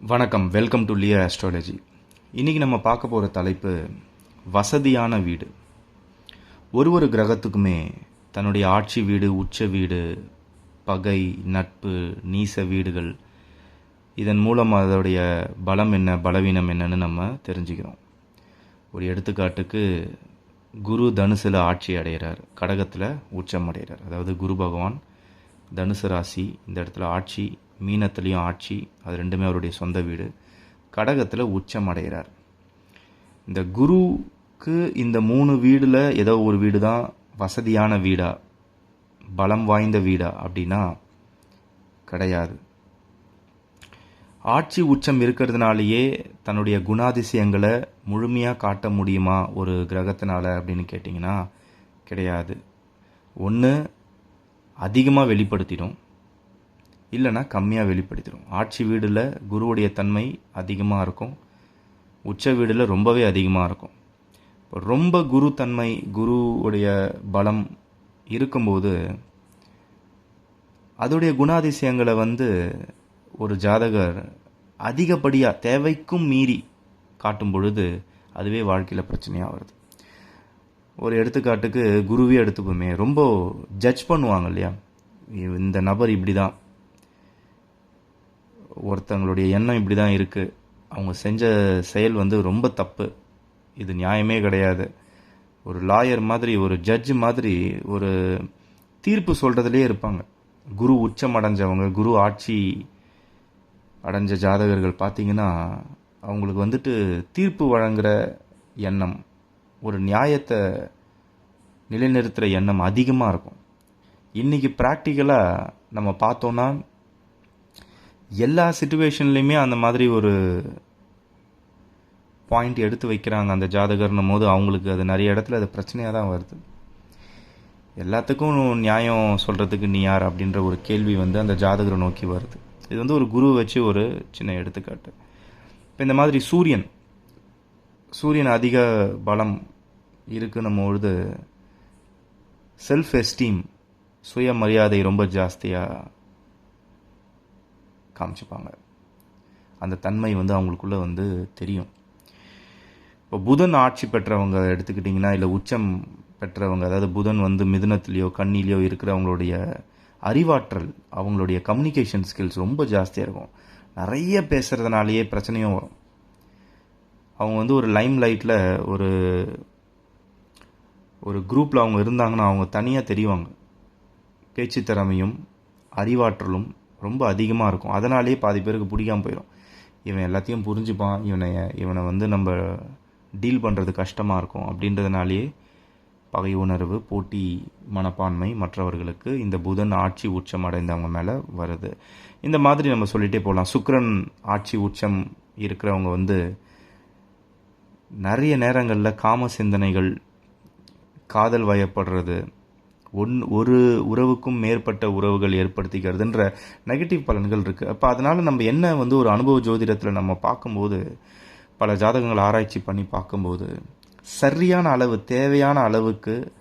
வணக்கம். Welcome to Lear astrology இன்றைக்கி நம்ம பார்க்க போகிற தலைப்பு வசதியான வீடு. ஒரு ஒரு கிரகத்துக்குமே தன்னுடைய ஆட்சி வீடு உச்ச வீடு பகை நட்பு நீச வீடுகள் இதன் மூலம் அதோடைய பலம் என்ன பலவீனம் என்னன்னு நம்ம தெரிஞ்சுக்கிறோம். ஒரு எடுத்துக்காட்டுக்கு குரு தனுசில் ஆட்சி அடைகிறார் கடகத்தில் உச்சம் அடைகிறார் அதாவது குரு பகவான் தனுசு ராசி இந்த இடத்துல ஆட்சி மீனத்துலேயும் ஆட்சி அது ரெண்டுமே அவருடைய சொந்த வீடு. கடகத்தில் உச்சம் அடைகிறார். இந்த குருவுக்கு இந்த மூணு வீடில் ஏதோ ஒரு வீடு தான் வசதியான வீடா பலம் வாய்ந்த வீடா அப்படின்னா கிடையாது. ஆட்சி உச்சம் இருக்கிறதுனாலேயே தன்னுடைய குணாதிசயங்களை முழுமையாக காட்ட முடியுமா ஒரு கிரகத்தினால் அப்படின்னு கேட்டிங்கன்னா கிடையாது. ஒன்று அதிகமாக வெளிப்படுத்திடும். இல்லைன்னா கம்மியாக வெளிப்படுத்திடும் ஆட்சி வீடில் குருவுடைய தன்மை அதிகமாக இருக்கும். உச்ச வீடில் ரொம்பவே அதிகமாக இருக்கும். இப்போ ரொம்ப குரு தன்மை குருவுடைய பலம் இருக்கும்போது அதோடைய குணாதிசயங்களை வந்து ஒரு ஜாதகர் அதிகப்படியாக தேவைக்கும் மீறி காட்டும் பொழுது அதுவே வாழ்க்கையில் பிரச்சனையாக வருது. ஒரு எடுத்துக்காட்டுக்கு குருவே எடுத்துப்போமே ரொம்ப ஜட்ஜ் பண்ணுவாங்க இல்லையா? இந்த நபர் இப்படி தான் ஒருத்தங்களுடைய எண்ணம் இப்படி தான் இருக்குது அவங்க செஞ்ச செயல் வந்து ரொம்ப தப்பு. இது நியாயமே கிடையாது. ஒரு லாயர் மாதிரி ஒரு ஜட்ஜ் மாதிரி ஒரு தீர்ப்பு சொல்கிறதுலே இருப்பாங்க. குரு உச்சம் அடைஞ்சவங்க குரு ஆட்சி அடைஞ்ச ஜாதகர்கள் பார்த்தீங்கன்னா அவங்களுக்கு வந்துட்டு தீர்ப்பு வழங்குகிற எண்ணம் ஒரு நியாயத்தை நிலைநிறுத்துகிற எண்ணம் அதிகமாக இருக்கும். இன்றைக்கி ப்ராக்டிக்கலாக நம்ம பார்த்தோன்னா எல்லா சுச்சுவேஷன்லேயுமே அந்த மாதிரி ஒரு பாயிண்ட் எடுத்து வைக்கிறாங்க அந்த ஜாதகர்னும் போது அவங்களுக்கு அது நிறைய இடத்துல அது பிரச்சனையாக தான் வருது. எல்லாத்துக்கும் நியாயம் சொல்கிறதுக்கு நீ யார் அப்படின்ற ஒரு கேள்வி வந்து அந்த ஜாதகரை நோக்கி வருது. இது வந்து ஒரு குரு வச்சு ஒரு சின்ன எடுத்துக்காட்டு. இப்போ இந்த மாதிரி சூரியன் சூரியன் அதிக பலம் இருக்குன்னும் பொழுது செல்ஃப் எஸ்டீம் சுயமரியாதை ரொம்ப ஜாஸ்தியாக காமிச்சுப்பாங்க. அந்த தன்மை வந்து அவங்களுக்குள்ள வந்து தெரியும். இப்போ புதன் ஆட்சி பெற்றவங்க எடுத்துக்கிட்டிங்கன்னா இல்லை உச்சம் பெற்றவங்க அதாவது புதன் வந்து மிதுனத்துலேயோ கண்ணிலேயோ இருக்கிறவங்களுடைய அறிவாற்றல் அவங்களுடைய கம்யூனிகேஷன் ஸ்கில்ஸ் ரொம்ப ஜாஸ்தியாக இருக்கும். நிறைய பேசுகிறதுனாலேயே பிரச்சனையும் வரும். அவங்க வந்து ஒரு லைம் லைட்டில் ஒரு ஒரு குரூப்பில் அவங்க இருந்தாங்கன்னா அவங்க தனியாக தெரிவாங்க. பேச்சு திறமையும் அறிவாற்றலும் ரொம்ப அதிகமாக இருக்கும். அதனாலேயே பாதி பேருக்கு பிடிக்காமல் போயிடும் இவன் எல்லாத்தையும் புரிஞ்சுப்பான். இவனை இவனை வந்து நம்ம டீல் பண்ணுறது கஷ்டமாக இருக்கும். அப்படின்றதுனாலேயே பகை உணர்வு போட்டி மனப்பான்மை மற்றவர்களுக்கு இந்த புதன் ஆட்சி உச்சம் அடைந்தவங்க மேலே வருது. இந்த மாதிரி நம்ம சொல்லிகிட்டே போகலாம் சுக்ரன் ஆட்சி உச்சம் இருக்கிறவங்க வந்து நிறைய நேரங்களில் காம சிந்தனைகள் காதல் வயப்படுறது ஒன் ஒரு உறவுக்கும் மேற்பட்ட உறவுகள் ஏற்படுத்திக்கிறதுன்ற நெகட்டிவ் பலன்கள் இருக்குது அப்போ அதனால் நம்ம என்ன வந்து ஒரு அனுபவ ஜோதிடத்தில் நம்ம பார்க்கும்போது பல ஜாதகங்கள் ஆராய்ச்சி பண்ணி பார்க்கும்போது சரியான அளவு தேவையான அளவுக்கு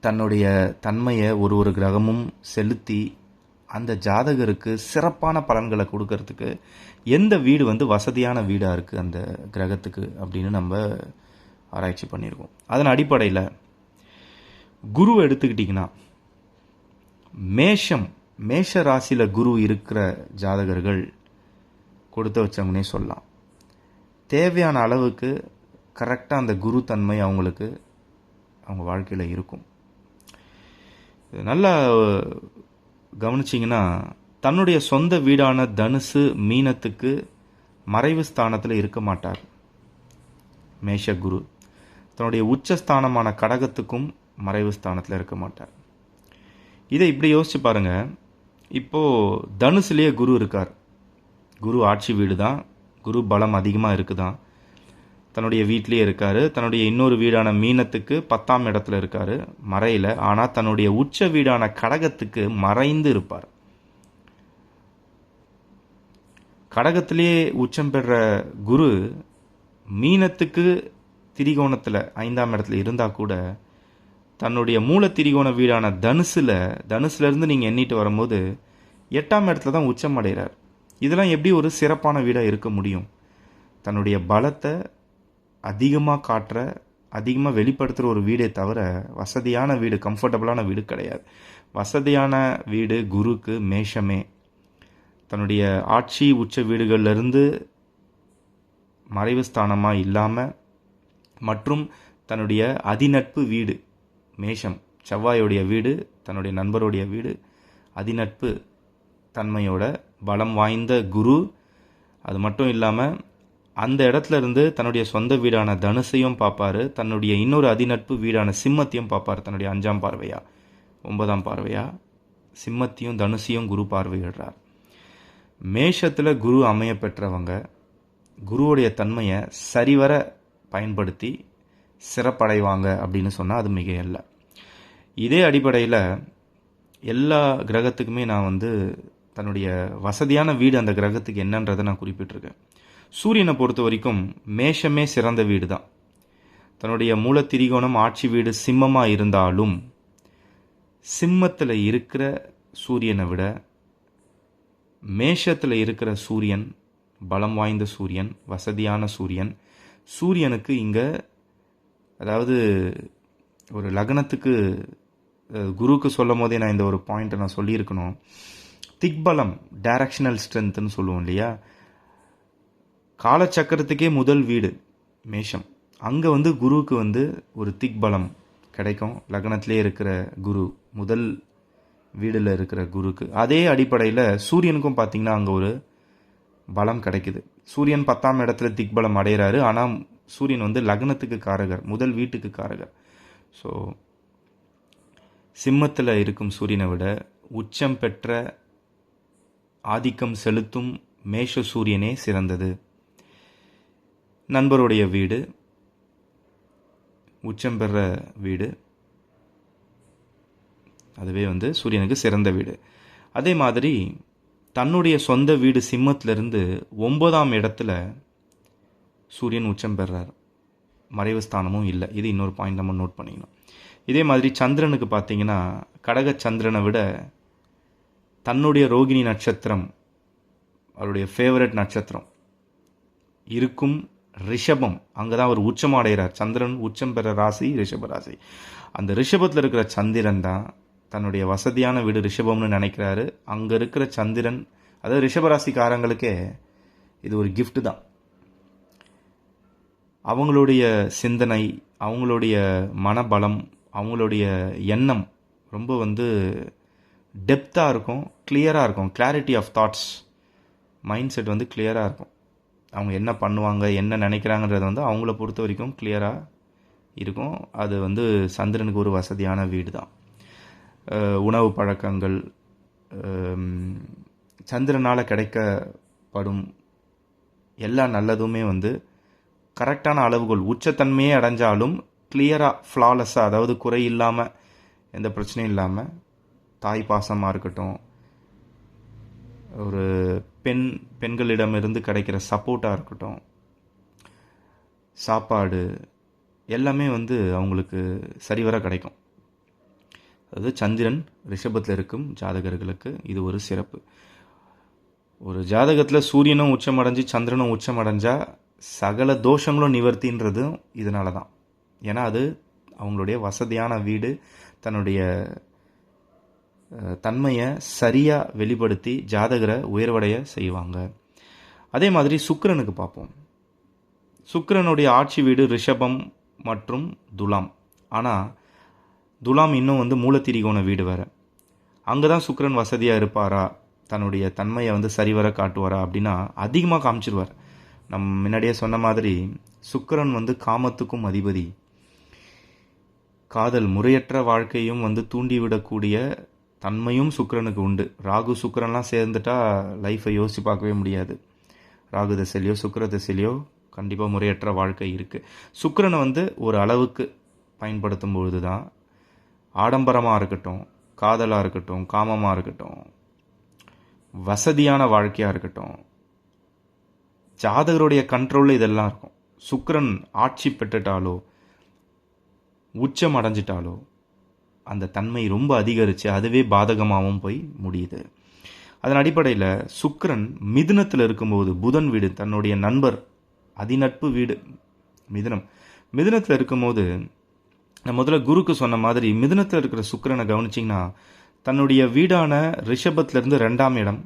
தன்னுடைய தன்மையை ஒரு ஒரு கிரகமும் செலுத்தி அந்த ஜாதகருக்கு சிறப்பான பலன்களை கொடுக்கறதுக்கு எந்த வீடு வந்து வசதியான வீடாக இருக்குது அந்த கிரகத்துக்கு அப்படின்னு நம்ம ஆராய்ச்சி பண்ணியிருக்கோம். அதன் அடிப்படையில் குரு எடுத்துக்கிட்டிங்கன்னா மேஷம் மேஷ ராசியில் குரு இருக்கிற ஜாதகர்கள் கொடுத்து வச்சவங்கன்னே சொல்லலாம். தேவையான அளவுக்கு கரெக்டாக அந்த குரு தன்மை அவங்களுக்கு அவங்க வாழ்க்கையில் இருக்கும். நல்லா கவனிச்சிங்கன்னா தன்னுடைய சொந்த வீடான தனுசு மீனத்துக்கு மறைவு ஸ்தானத்தில் இருக்க மாட்டார். மேஷ குரு. தன்னுடைய உச்சஸ்தானமான கடகத்துக்கும் மறைவு ஸ்தானத்தில் இருக்க மாட்டார். இதை இப்படி யோசிச்சு பாருங்கள் இப்போது தனுசுலேயே குரு இருக்கார். குரு ஆட்சி வீடு தான் குரு பலம் அதிகமாக இருக்குதான் தன்னுடைய வீட்லேயே இருக்கார். தன்னுடைய இன்னொரு வீடான மீனத்துக்கு பத்தாம் இடத்துல இருக்கார். மறையில். ஆனால் தன்னுடைய உச்ச வீடான கடகத்துக்கு மறைந்து இருப்பார். கடகத்திலேயே உச்சம் பெற குரு மீனத்துக்கு திரிகோணத்தில் ஐந்தாம் இடத்துல இருந்தால் கூட தன்னுடைய மூல திரிகோண வீடான தனுசில் தனுசுலேருந்து நீங்கள் எண்ணிட்டு வரும்போது எட்டாம் இடத்துல தான் உச்சம் அடைகிறார். இதெல்லாம் எப்படி ஒரு சிறப்பான வீடாக இருக்க முடியும்? தன்னுடைய பலத்தை அதிகமாக காட்டுற அதிகமாக வெளிப்படுத்துகிற ஒரு வீடே தவிர வசதியான வீடு கம்ஃபர்டபுளான வீடு கிடையாது. வசதியான வீடு குருக்கு மேஷமே. தன்னுடைய ஆட்சி உச்ச வீடுகள்லேருந்து மறைவு ஸ்தானமாக இல்லாமல் மற்றும் தன்னுடைய அதிநட்பு வீடு மேஷம் செவ்வாயுடைய வீடு தன்னுடைய நண்பருடைய வீடு அதிநட்பு தன்மையோட பலம் வாய்ந்த குரு. அது மட்டும் இல்லாமல் அந்த இடத்துல இருந்து தன்னுடைய சொந்த வீடான தனுசையும் பார்ப்பாரு. தன்னுடைய இன்னொரு அதிநட்பு வீடான சிம்மத்தையும் பார்ப்பார் தன்னுடைய அஞ்சாம் பார்வையா ஒன்பதாம் பார்வையா. சிம்மத்தையும் தனுசையும் குரு பார்வையிடுறார். மேஷத்தில் குரு அமைய பெற்றவங்க குருவுடைய தன்மையை சரிவர பயன்படுத்தி சிறப்படைவாங்க அப்படின்னு சொன்னால் அது மிக அல்ல இதே அடிப்படையில் எல்லா கிரகத்துக்குமே நான் வந்து தன்னுடைய வசதியான வீடு அந்த கிரகத்துக்கு என்னன்றதை நான் குறிப்பிட்டிருக்கேன். சூரியனை பொறுத்த வரைக்கும் மேஷமே சிறந்த வீடு தான் தன்னுடைய மூல திரிகோணம் ஆட்சி வீடு சிம்மமாக இருந்தாலும் சிம்மத்தில் இருக்கிற சூரியனை விட மேஷத்தில் இருக்கிற சூரியன் பலம் வாய்ந்த சூரியன் வசதியான சூரியன் சூரியனுக்கு இங்கே அதாவது ஒரு லக்னத்துக்கு குருவுக்கு சொல்லும் போதே நான் இந்த ஒரு பாயிண்ட்டை நான் சொல்லியிருக்கணும். திக்பலம் டைரக்ஷனல் ஸ்ட்ரென்த்னு சொல்லுவோம் இல்லையா? காலச்சக்கரத்துக்கே முதல் வீடு மேஷம். அங்கே வந்து குருவுக்கு வந்து ஒரு திக்பலம் கிடைக்கும். லக்னத்திலே இருக்கிற குரு முதல் வீடில் இருக்கிற குருக்கு அதே அடிப்படையில் சூரியனுக்கும் பார்த்திங்கன்னா அங்கே ஒரு பலம் கிடைக்குது. சூரியன் பத்தாம் இடத்துல திக்பலம் அடைகிறாரு ஆனால் சூரியன் வந்து லக்னத்துக்கு காரகர் முதல் வீட்டுக்கு காரகர். ஸோ சிம்மத்தில் இருக்கும் சூரியனை விட உச்சம் பெற்ற ஆதிக்கம் செலுத்தும் மேஷ சூரியனே சிறந்தது. நண்பருடைய வீடு உச்சம் பெற வீடு அதுவே வந்து சூரியனுக்கு சிறந்த வீடு. அதே மாதிரி தன்னுடைய சொந்த வீடு சிம்மத்திலிருந்து ஒன்பதாம் இடத்துல சூரியன் உச்சம் பெறார். மறைவு ஸ்தானமும் இல்லை. இது இன்னொரு பாயிண்ட் நம்ம நோட் பண்ணிக்கணும். இதே மாதிரி சந்திரனுக்கு பார்த்தீங்கன்னா கடக சந்திரனை விட தன்னுடைய ரோகிணி நட்சத்திரம் அவருடைய ஃபேவரட் நட்சத்திரம் இருக்கும் ரிஷபம். அங்கே தான் அவர் உச்சம் அடைகிறார். சந்திரன் உச்சம் பெற ராசி ரிஷப ராசி. அந்த ரிஷபத்தில் இருக்கிற சந்திரன் தான் தன்னுடைய வசதியான வீடு ரிஷபம்னு நினைக்கிறாரு. அங்கே இருக்கிற சந்திரன் அதாவது ரிஷபராசிக்காரங்களுக்கே இது ஒரு கிஃப்ட் தான். அவங்களுடைய சிந்தனை அவங்களுடைய மனபலம் அவங்களுடைய எண்ணம் ரொம்ப வந்து டெப்த்தாக இருக்கும் கிளியராக இருக்கும். Clarity of thoughts mind set வந்து கிளியராக இருக்கும். அவங்க என்ன பண்ணுவாங்க என்ன நினைக்கிறாங்கன்றது வந்து அவங்கள பொறுத்த வரைக்கும் கிளியராக இருக்கும். அது வந்து சந்திரனுக்கு ஒரு வசதியான வீடு தான் உணவு பழக்கங்கள் சந்திரனால் கிடைக்கப்படும் எல்லா நல்லதுமே வந்து கரெக்டான அளவுகோல். உச்சத்தன்மையே அடைஞ்சாலும் கிளியராக ஃப்ளாலெஸ்ஸாக அதாவது குறை இல்லாமல் எந்த பிரச்சனையும் இல்லாமல் தாய் பாசமாக இருக்கட்டும் ஒரு பெண் பெண்களிடமிருந்து கிடைக்கிற சப்போர்ட்டாக இருக்கட்டும் சாப்பாடு எல்லாமே வந்து அவங்களுக்கு சரிவர கிடைக்கும். அதாவது சந்திரன் ரிஷபத்தில் இருக்கும் ஜாதகர்களுக்கு இது ஒரு சிறப்பு. ஒரு ஜாதகத்தில் சூரியனும் உச்சமடைஞ்சு சந்திரனும் உச்சமடைஞ்சா சகல தோஷங்களும் நிவர்த்தின்றதும் இதனால தான் ஏன்னா அது அவங்களுடைய வசதியான வீடு தன்னுடைய தன்மையை சரியாக வெளிப்படுத்தி ஜாதகரை உயர்வடைய செய்வாங்க. அதே மாதிரி சுக்கரனுக்கு பார்ப்போம். சுக்கரனுடைய ஆட்சி வீடு ரிஷபம் மற்றும் துலாம். ஆனால் துலாம் இன்னும் வந்து மூலத்திரிகோண வீடு வேறு. அங்கே தான் சுக்கரன் வசதியாக இருப்பாரா? தன்னுடைய தன்மையை வந்து சரிவர காட்டுவாரா? அப்படின்னா அதிகமாக காமிச்சிருவார். நம் முன்னாடியே சொன்ன மாதிரி சுக்கிரன் வந்து காமத்துக்கும் அதிபதி. காதல் முறையற்ற வாழ்க்கையும் வந்து தூண்டிவிடக்கூடிய தன்மையும் சுக்கரனுக்கு உண்டு. ராகு சுக்கரன்லாம் சேர்ந்துட்டா லைஃப்பை யோசிச்சு பார்க்கவே முடியாது. ராகு திசையிலையோ சுக்கிர திசையிலையோ கண்டிப்பாக முறையற்ற வாழ்க்கை இருக்குது சுக்கிரனை வந்து ஒரு அளவுக்கு பயன்படுத்தும் பொழுது தான் ஆடம்பரமாக இருக்கட்டும் காதலாக இருக்கட்டும் காமமாக இருக்கட்டும் வசதியான வாழ்க்கையாக இருக்கட்டும் ஜாதகருடைய கண்ட்ரோலில் இதெல்லாம் இருக்கும். சுக்கரன் ஆட்சி பெற்றுட்டாலோ உச்சம் அடைஞ்சிட்டாலோ அந்த தன்மை ரொம்ப அதிகரித்து அதுவே பாதகமாகவும் போய் முடியுது. அதன் அடிப்படையில் சுக்கரன் மிதுனத்தில் இருக்கும்போது புதன் வீடு தன்னுடைய நண்பர் அதிநட்பு வீடு மிதுனம். மிதுனத்தில் இருக்கும்போது நான் முதல்ல குருக்கு சொன்ன மாதிரி மிதுனத்தில் இருக்கிற சுக்கரனை கவனிச்சிங்கன்னா தன்னுடைய வீடான ரிஷபத்திலிருந்து ரெண்டாம் இடம்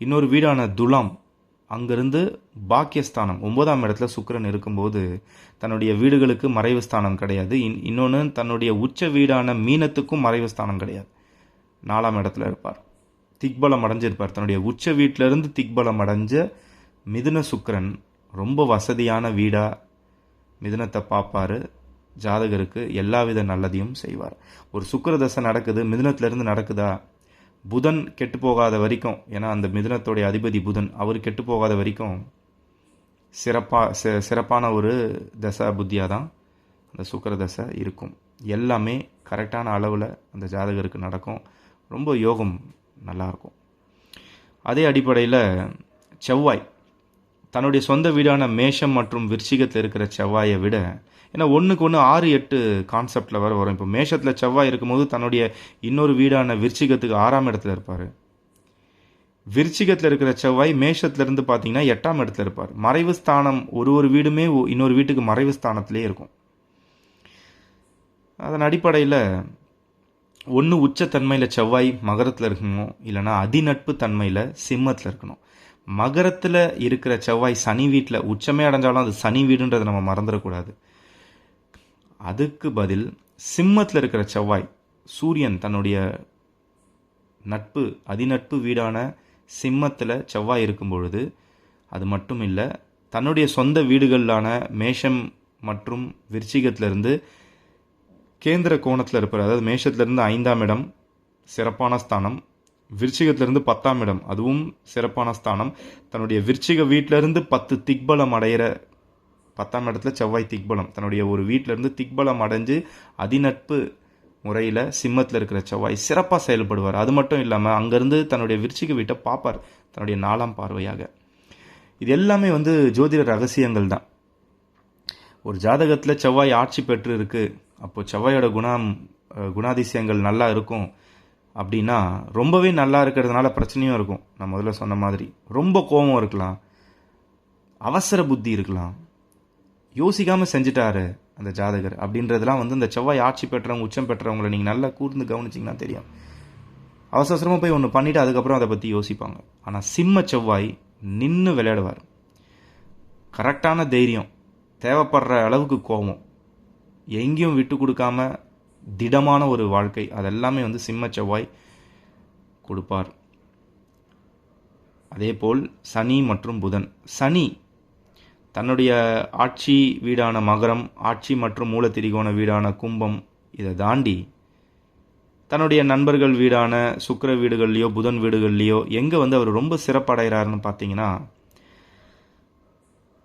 இன்னொரு வீடான துலாம் அங்கிருந்து பாக்கியஸ்தானம் ஒன்பதாம் இடத்துல சுக்கரன் இருக்கும்போது தன்னுடைய வீடுகளுக்கு மறைவு ஸ்தானம் கிடையாது. இன் இன்னொன்று தன்னுடைய உச்ச வீடான மீனத்துக்கும் மறைவு ஸ்தானம் கிடையாது. நாலாம் இடத்துல இருப்பார். திக்பலம் அடைஞ்சிருப்பார். தன்னுடைய உச்ச வீட்டிலிருந்து திக்பலம் அடைஞ்ச மிதுன சுக்கரன் ரொம்ப வசதியான வீடாக மிதுனத்தை பார்ப்பாரு. ஜாதகருக்கு எல்லாவித நல்லதையும் செய்வார். ஒரு சுக்கர தசை நடக்குது மிதுனத்திலேருந்து நடக்குதா? புதன் கெட்டு போகாத வரைக்கும் ஏன்னா அந்த மிதுனத்தோடைய அதிபதி புதன் அவர் கெட்டு போகாத வரைக்கும் சிறப்பாக சிறப்பான ஒரு தசை புத்தியாக தான் அந்த சுக்கர தசை இருக்கும். எல்லாமே கரெக்டான அளவில் அந்த ஜாதகருக்கு நடக்கும். ரொம்ப யோகம் நல்லாயிருக்கும் அதே அடிப்படையில் செவ்வாய் தன்னுடைய சொந்த வீடான மேஷம் மற்றும் விருச்சிகத்தில் இருக்கிற செவ்வாயை விட ஏன்னா ஒன்றுக்கு ஒன்று ஆறு எட்டு கான்செப்டில் வர வரும். இப்போ மேஷத்தில் செவ்வாய் இருக்கும்போது தன்னுடைய இன்னொரு வீடான விருச்சிகத்துக்கு ஆறாம் இடத்துல இருப்பார். விருச்சிகத்தில் இருக்கிற செவ்வாய் மேஷத்துலேருந்து பார்த்தீங்கன்னா எட்டாம் இடத்துல இருப்பார். மறைவு ஸ்தானம் ஒரு ஒரு வீடுமே இன்னொரு வீட்டுக்கு மறைவு ஸ்தானத்திலே இருக்கும். அதன் அடிப்படையில் ஒன்று உச்சத்தன்மையில் செவ்வாய் மகரத்தில் இருக்கணும் இல்லைன்னா அதிநட்பு தன்மையில் சிம்மத்தில் இருக்கணும். மகரத்தில் இருக்கிற செவ்வாய் சனி வீட்டில் உச்சமே அடைஞ்சாலும் அது சனி வீடுன்றதை நம்ம மறந்துடக்கூடாது. அதுக்கு பதில் சிம்மத்தில் இருக்கிற செவ்வாய் சூரியன் தன்னுடைய நட்பு அதிநட்பு வீடான சிம்மத்தில் செவ்வாய் இருக்கும் பொழுது அது மட்டும் இல்லை தன்னுடைய சொந்த வீடுகளான மேஷம் மற்றும் விருச்சிகத்திலிருந்து கேந்திர கோணத்தில் இருப்பார் அதாவது மேஷத்திலிருந்து ஐந்தாம் இடம் சிறப்பான ஸ்தானம் விருச்சிகத்திலிருந்து பத்தாம் இடம். அதுவும் சிறப்பான ஸ்தானம். தன்னுடைய விருச்சிக வீட்டிலிருந்து பத்து திக்பலம் அடையிற பத்தாம் இடத்துல செவ்வாய் திக்பலம். தன்னுடைய ஒரு வீட்டிலிருந்து திக்பலம் அடைஞ்சு அதிநட்பு முறையில் சிம்மத்தில் இருக்கிற செவ்வாய் சிறப்பாக செயல்படுவார். அது மட்டும் இல்லாமல் அங்கேருந்து தன்னுடைய விருச்சிக வீட்டை பார்ப்பார் தன்னுடைய நாலாம் பார்வையாக. இது எல்லாமே வந்து ஜோதிட ரகசியங்கள் தான். ஒரு ஜாதகத்தில் செவ்வாய் ஆட்சி பெற்று இருக்குது அப்போது செவ்வாயோட குணம் குணாதிசயங்கள் நல்லா இருக்கும். அப்படின்னா ரொம்பவே நல்லா இருக்கிறதுனால பிரச்சனையும் இருக்கும். நான் முதல்ல சொன்ன மாதிரி. ரொம்ப கோபம் இருக்கலாம். அவசர புத்தி இருக்கலாம். யோசிக்காமல் செஞ்சிட்டாரு அந்த ஜாதகர் அப்படின்றதெல்லாம் வந்து இந்த செவ்வாய் ஆட்சி பெற்றவங்க உச்சம் பெற்றவங்களை நீங்கள் நல்லா கூர்ந்து கவனிச்சிங்கன்னா தெரியும். அவசர அவசரமாக போய் ஒன்று பண்ணிவிட்டு அதுக்கப்புறம் அதை பற்றி யோசிப்பாங்க. ஆனால் சிம்ம செவ்வாய் நின்று விளையாடுவார். கரெக்டான தைரியம். தேவைப்படுற அளவுக்கு கோபம் எங்கேயும் விட்டு கொடுக்காம திடமான ஒரு வாழ்க்கை. அதெல்லாமே வந்து சிம்ம செவ்வாய் கொடுப்பார். அதேபோல் சனி மற்றும் புதன். சனி தன்னுடைய ஆட்சி வீடான மகரம் ஆட்சி மற்றும் மூலத்திரிகோண வீடான கும்பம் இதை தாண்டி தன்னுடைய நண்பர்கள் வீடான சுக்கர வீடுகள்லையோ புதன் வீடுகள்லையோ எங்கே வந்து அவர் ரொம்ப சிறப்படைகிறாருன்னு பார்த்தீங்கன்னா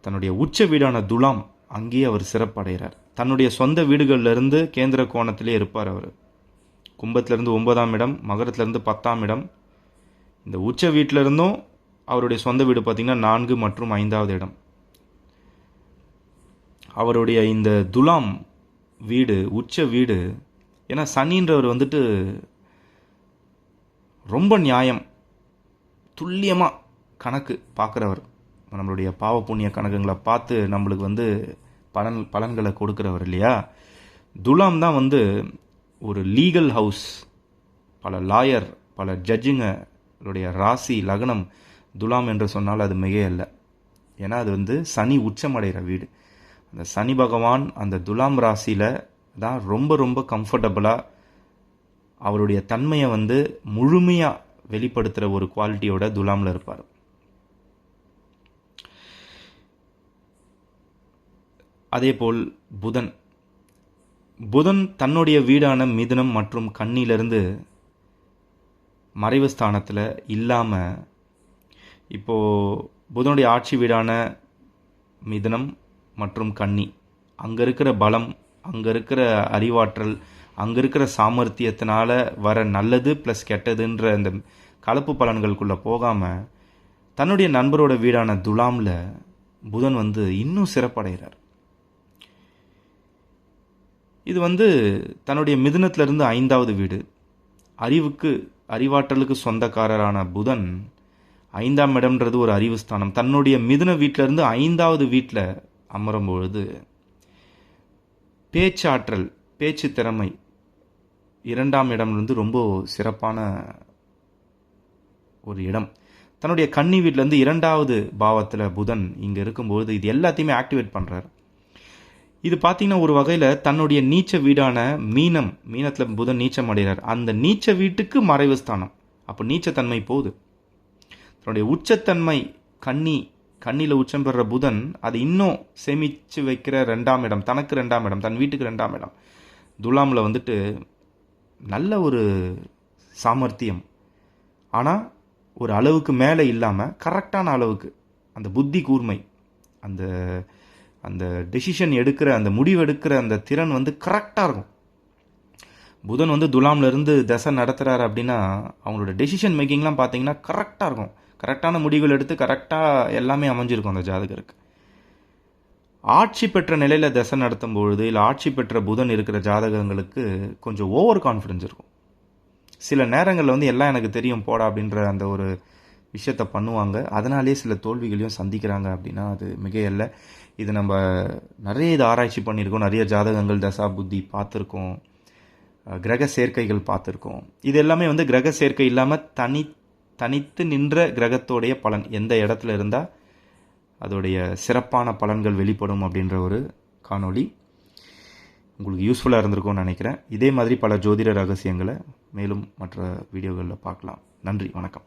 தன்னுடைய உச்ச வீடான துலாம் அங்கேயே அவர் சிறப்படைகிறார். தன்னுடைய சொந்த வீடுகளிலிருந்து கேந்திர கோணத்திலே இருப்பார் அவர். கும்பத்திலிருந்து ஒன்பதாம் இடம் மகரத்திலிருந்து பத்தாம் இடம். இந்த உச்ச வீட்டிலிருந்தும் அவருடைய சொந்த வீடு பார்த்திங்கன்னா நான்கு மற்றும் ஐந்தாவது இடம். அவருடைய இந்த துலாம் வீடு உச்ச வீடு ஏன்னா சனின்றவர் வந்துட்டு ரொம்ப நியாயம் துல்லியமாக கணக்கு பார்க்குறவர். நம்மளுடைய பாவ புண்ணிய கணக்குங்களை பார்த்து நம்மளுக்கு வந்து பலன் பலன்களை கொடுக்குறவர் இல்லையா? துலாம் தான் வந்து ஒரு லீகல் ஹவுஸ் பல லாயர் பல ஜட்ஜுங்களுடைய ராசி லக்னம் துலாம் என்று சொன்னால் அது மிகையல்ல. ஏன்னா அது வந்து சனி உச்சமடைகிற வீடு. அந்த சனி பகவான் அந்த துலாம் ராசியில் தான் ரொம்ப ரொம்ப கம்ஃபர்டபுளாக அவருடைய தன்மையை வந்து முழுமையாக வெளிப்படுத்துகிற ஒரு குவாலிட்டியோட துலாமில் இருப்பார். அதேபோல் புதன். புதன் தன்னுடைய வீடான மிதுனம் மற்றும் கண்ணிலிருந்து மறைவு ஸ்தானத்தில் இல்லாமல் இப்போது புதனுடைய ஆட்சி வீடான மிதுனம் மற்றும் கன்னி அங்கே இருக்கிற பலம் அங்கே இருக்கிற அறிவாற்றல் அங்கே இருக்கிற சாமர்த்தியத்தினால வர நல்லது ப்ளஸ் கெட்டதுன்ற அந்த கலப்பு பலன்களுக்குள்ளே போகாமல் தன்னுடைய நண்பரோட வீடான துலாமில் புதன் வந்து இன்னும் சிறப்படைகிறார். இது வந்து தன்னுடைய மிதுனத்திலிருந்து ஐந்தாவது வீடு. அறிவுக்கு அறிவாற்றலுக்கு சொந்தக்காரரான புதன் ஐந்தாம் இடம்ன்றது ஒரு அறிவு ஸ்தானம். தன்னுடைய மிதுன வீட்டிலிருந்து ஐந்தாவது வீட்டில் அமரும் பொழுது பேச்சாற்றல் பேச்சு திறமை இரண்டாம் இடம்லேருந்து ரொம்ப சிறப்பான ஒரு இடம். தன்னுடைய கன்னி வீட்டிலேருந்து இரண்டாவது பாவத்தில் புதன் இங்கே இருக்கும்போது இது எல்லாத்தையுமே ஆக்டிவேட் பண்ணுறார் இது பார்த்தீங்கன்னா ஒரு வகையில் தன்னுடைய நீச்ச வீடான மீனம் மீனத்தில் புதன் நீச்சம் அடைகிறார். அந்த நீச்ச வீட்டுக்கு மறைவு ஸ்தானம். அப்போ நீச்சத்தன்மை போகுது. தன்னுடைய உச்சத்தன்மை கண்ணி கண்ணியில் உச்சம் பெறுற புதன் அது இன்னும் சேமித்து வைக்கிற ரெண்டாம் இடம் தனக்கு ரெண்டாம் இடம் தன் வீட்டுக்கு ரெண்டாம் இடம். துலாமில் வந்துட்டு நல்ல ஒரு சாமர்த்தியம். ஆனால் ஒரு அளவுக்கு மேலே இல்லாமல் கரெக்டான அளவுக்கு அந்த புத்தி கூர்மை அந்த அந்த டெசிஷன் எடுக்கிற அந்த முடிவு எடுக்கிற அந்த திறன் வந்து கரெக்டாக இருக்கும். புதன் வந்து துலாம்லேருந்து தசை நடத்துகிறாரு அப்படின்னா அவங்களோட டெசிஷன் மேக்கிங்லாம் பார்த்தீங்கன்னா கரெக்டாக இருக்கும். கரெக்டான முடிவுகள் எடுத்து கரெக்டாக எல்லாமே அமைஞ்சிருக்கும் அந்த ஜாதகருக்கு. ஆட்சி பெற்ற நிலையில் தசை நடத்தும் பொழுது இல்லை ஆட்சி பெற்ற புதன் இருக்கிற ஜாதகங்களுக்கு கொஞ்சம் ஓவர் கான்ஃபிடென்ஸ் இருக்கும். சில நேரங்களில் வந்து எல்லாம் எனக்கு தெரியும் போடா அப்படின்ற அந்த ஒரு விஷயத்த பண்ணுவாங்க. அதனாலே சில தோல்விகளையும் சந்திக்கிறாங்க அப்படின்னா அது மிகையல்ல. இது நம்ம நிறைய இது ஆராய்ச்சி பண்ணியிருக்கோம். நிறைய ஜாதகங்கள் தசா புத்தி பார்த்துருக்கோம். கிரக சேர்க்கைகள் பார்த்துருக்கோம். இது எல்லாமே வந்து கிரக சேர்க்கை இல்லாமல் தனி தனித்து நின்ற கிரகத்தோடைய பலன் எந்த இடத்துல இருந்தால் அதோடைய சிறப்பான பலன்கள் வெளிப்படும் அப்படின்ற ஒரு காணொளி உங்களுக்கு யூஸ்ஃபுல்லாக இருந்திருக்கும்னு நினைக்கிறேன். இதே மாதிரி பல ஜோதிட ரகசியங்களை மேலும் மற்ற வீடியோகளில் பார்க்கலாம். நன்றி. வணக்கம்.